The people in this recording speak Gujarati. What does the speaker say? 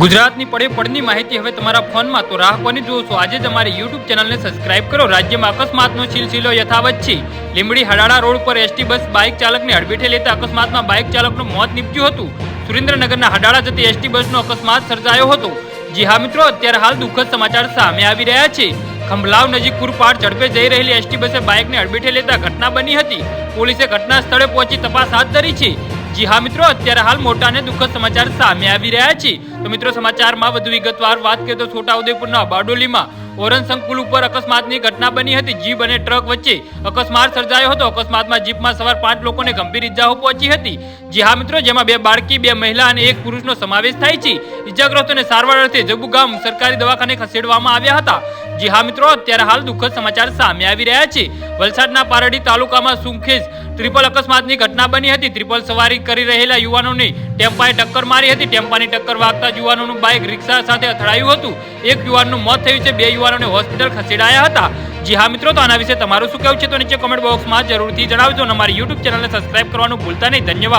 ગુજરાતની પડે પડની માહિતી હવે તમારા ફોનમાં. તો રાહ કોની જોશો? આજે જ અમારી યુટ્યુબ ચેનલને સબસ્ક્રાઇબ કરો. રાજ્યમાં અકસ્માતનો સિલસિલો યથાવત છે. લીંબડી હડાળા રોડ પર એસટી બસ બાઇક ચાલકને અડબેટે લેતા અકસ્માતમાં બાઇક ચાલકનું મોત નીપજ્યું હતું. સુરેન્દ્રનગરના હડાળા જતી એસટી બસનો અકસ્માત સર્જાયો હતો. જી હા મિત્રો, અત્યારે હાલ દુઃખદ સમાચાર સામે આવી રહ્યા છે. ખંભલાવ નજીક કુરપાડ ઝડપે જઈ રહેલી એસટી બસે બાઇકને અડબેટે લેતા ઘટના બની હતી. પોલીસે ઘટના સ્થળે પહોંચી તપાસ હાથ ધરી છે. જી હા મિત્રો, અત્યારે હાલ મોટા અને દુઃખદ સમાચાર સામે આવી રહ્યા છે. તો મિત્રો, સમાચારમાં વધુ વિગતવાર વાત કરીએ તો છોટાઉદેપુરના બારડોલીમાં ઓરન સંકુલ ઉપર અકસ્માતની ઘટના બની હતી. જીપ અને ટ્રક વચ્ચે અકસ્માત સર્જાયો હતો. અકસ્માતમાં જીપમાં સવાર પાંચ લોકોને ગંભીર ઇજાઓ પહોંચી હતી. જી હા મિત્રો, જેમાં બે બાળકી, બે મહિલા અને એક પુરુષનો સમાવેશ થાય છે. ઇજાગ્રસ્તોને સારવાર અર્થે જબુ ગામ સરકારી દવાખાને ખસેડવામાં આવ્યા હતા. જી હા મિત્રો, અત્યારે હાલ દુઃખદ સમાચાર સામે આવી રહ્યા છે. વલસાડના પારડી તાલુકામાં સુંખેજ ટ્રિપલ અકસ્માતની ઘટના બની હતી. ટ્રિપલ સવારી કરી રહેલા યુવાનોને ટેમ્પાએ ટક્કર મારી હતી. ટેમ્પાની ટક્કર વાગતા યુવાનોનું બાઇક રિક્ષા સાથે અથડાયું હતું. એક યુવાનનું મોત થયું છે. બે યુવાનોને હોસ્પિટલ ખસેડાયા હતા. જી હા મિત્રો, તો આના વિશે તમારું શું કહેવું છે? તો નીચે કોમેન્ટ બોક્સમાં જરૂરથી જણાવજો અને અમારી યુટ્યુબ ચેનલને સબસ્ક્રાઇબ કરવાનું ભૂલતા નહીં. ધન્યવાદ.